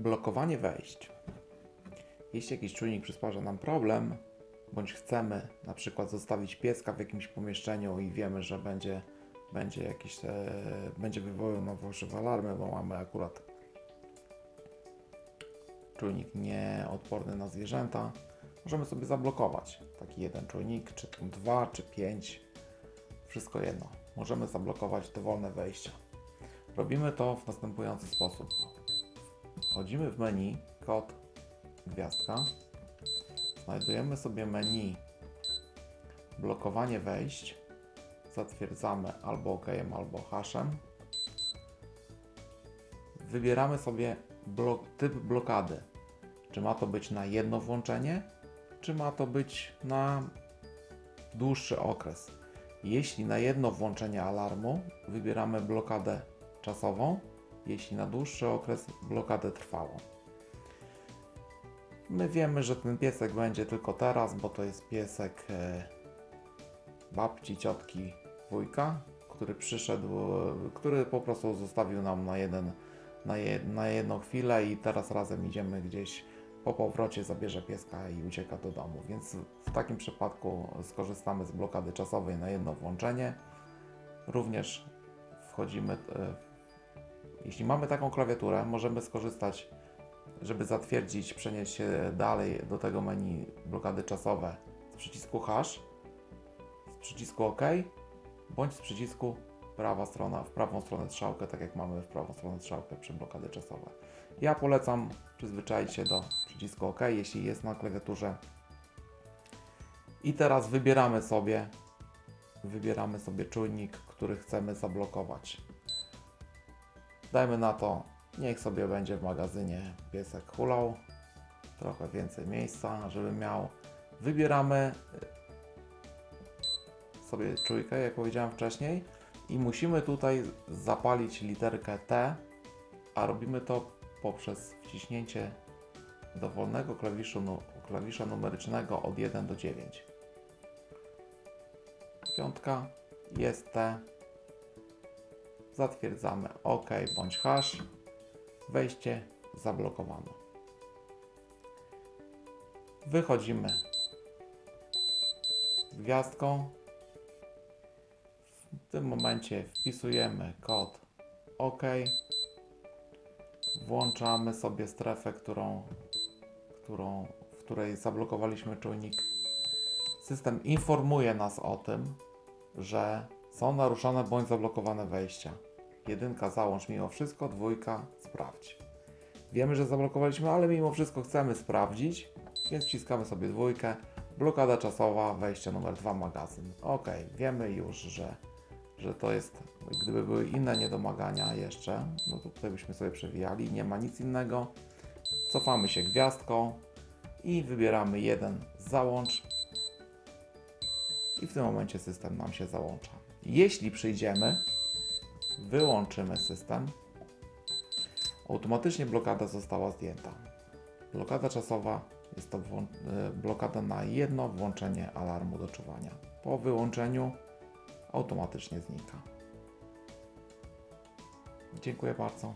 Blokowanie wejść. Jeśli jakiś czujnik przysparza nam problem, bądź chcemy na przykład zostawić pieska w jakimś pomieszczeniu i wiemy, że będzie, będzie jakiś, e, będzie wywoływał fałszywe alarmy, bo mamy akurat czujnik nieodporny na zwierzęta, możemy sobie zablokować taki jeden czujnik, czy tam dwa, czy pięć, wszystko jedno. Możemy zablokować dowolne wejścia. Robimy to w następujący sposób. Wchodzimy w menu, kod, gwiazdka. Znajdujemy sobie menu blokowanie wejść. Zatwierdzamy albo OK, albo hashem. Wybieramy sobie blok, typ blokady. Czy ma to być na jedno włączenie, czy ma to być na dłuższy okres. Jeśli na jedno włączenie alarmu, wybieramy blokadę czasową, jeśli na dłuższy okres, blokadę trwałą. My wiemy, że ten piesek będzie tylko teraz, bo to jest piesek e, babci, ciotki, wujka, który przyszedł, który po prostu zostawił nam na, jeden, na, je, na jedną chwilę i teraz razem idziemy gdzieś po powrocie, zabierze pieska i ucieka do domu. Więc w takim przypadku skorzystamy z blokady czasowej na jedno włączenie. Również wchodzimy, e, jeśli mamy taką klawiaturę, możemy skorzystać żeby zatwierdzić, przenieść się dalej do tego menu blokady czasowe z przycisku hash, z przycisku OK, bądź z przycisku prawa strona, w prawą stronę strzałkę, tak jak mamy w prawą stronę strzałkę przy blokady czasowe. Ja polecam przyzwyczaić się do przycisku OK, jeśli jest na klawiaturze. I teraz wybieramy sobie, wybieramy sobie czujnik, który chcemy zablokować. Dajmy na to Niech sobie będzie w magazynie piesek hulał. Trochę więcej miejsca, żeby miał. Wybieramy y, sobie czujkę, jak powiedziałem wcześniej. I musimy tutaj zapalić literkę T, a robimy to poprzez wciśnięcie dowolnego klawiszu, klawisza numerycznego od 1 do 9. Piątka jest T. Zatwierdzamy OK bądź hash. Wejście zablokowano. Wychodzimy gwiazdką. W tym momencie wpisujemy kod OK. Włączamy sobie strefę, którą, którą, w której zablokowaliśmy czujnik. System informuje nas o tym, że są naruszone bądź zablokowane wejścia. Jedynka załącz mimo wszystko, dwójka sprawdź. Wiemy, że zablokowaliśmy, ale mimo wszystko chcemy sprawdzić, więc wciskamy sobie dwójkę. Blokada czasowa, wejście numer dwa, magazyn. Ok, wiemy już, że, że to jest, gdyby były inne niedomagania jeszcze, no to tutaj byśmy sobie przewijali, nie ma nic innego. Cofamy się gwiazdką i wybieramy jeden załącz i w tym momencie system nam się załącza. Jeśli przyjdziemy wyłączymy system, automatycznie blokada została zdjęta. Blokada czasowa jest to y, blokada na jedno włączenie alarmu do czuwania. Po wyłączeniu automatycznie znika. Dziękuję bardzo.